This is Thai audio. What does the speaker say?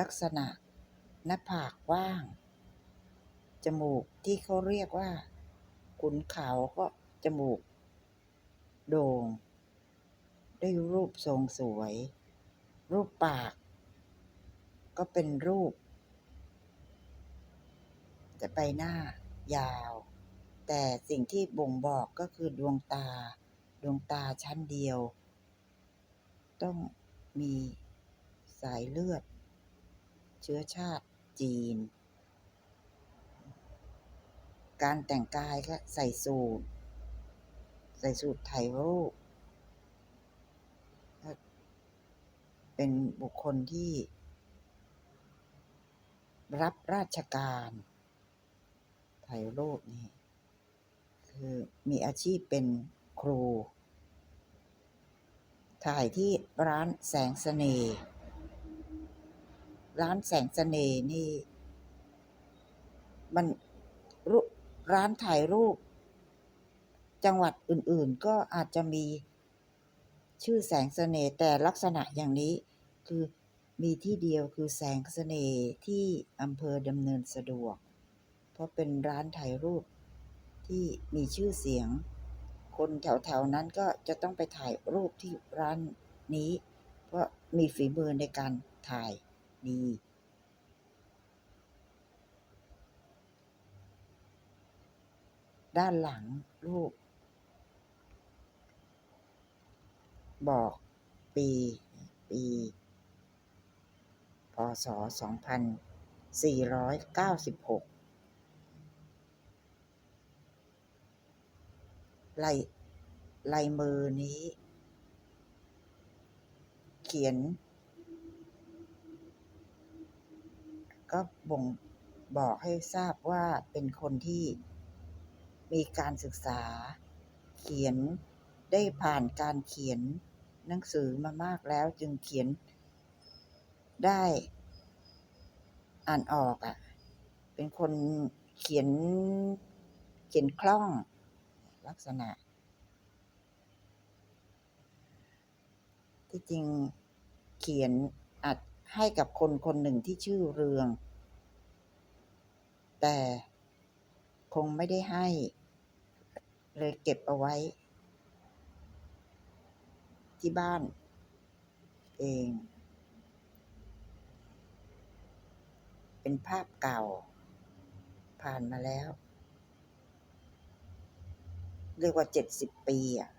ลักษณะ หน้าผากกว้าง จมูกที่เขาเรียกว่า ขุนเขาก็จมูก โด่ง ได้รูปทรงสวย รูปปาก ก็เป็นรูปแต่ใบหน้ายาว แต่สิ่งที่บ่งบอกก็คือดวงตา ดวงตาชั้นเดียว ต้องมีสายเลือด เชื้อชาติจีน การแต่งกายก็ใส่สูทใส่สูทถ่ายรูปเป็นบุคคลที่ รับราชการถ่ายรูปนี่คือมีอาชีพเป็นครู ถ่ายที่ร้านแสงเสน่ห์ ร้านแสงเสน่ห์นี่ มันร,ร้านถ่ายรูป จังหวัดอื่น ๆ ก็อาจจะมีชื่อแสงเสน่ห์แต่ลักษณะอย่างนี้ คือมีที่เดียวคือแสงเสน่ห์ที่อำเภอดำเนินสะดวก เพราะเป็นร้านถ่ายรูปที่มีชื่อเสียง คนแถว ๆ นั้นก็จะต้องไปถ่ายรูปที่ร้านนี้ เพราะมีฝีมือในการถ่าย ดี ด้านหลังรูป บอกปี ปีพ.ศ.2496ลายลายมือนี้ เขียน ก็บ่งบอกให้ทราบว่าเป็นคนที่มีการศึกษา เขียนได้ผ่านการเขียนหนังสือมามากแล้วจึงเขียนได้อ่านออกอะเป็นคนเขียนเขียนคล่องลักษณะ ที่จริงเขียนอัด ให้กับคนคนหนึ่งที่ชื่อเรือง แต่คงไม่ได้ให้ เลยเก็บเอาไว้ ที่บ้าน เอง เป็นภาพเก่า ผ่านมาแล้ว เรียกว่า70ปีอะ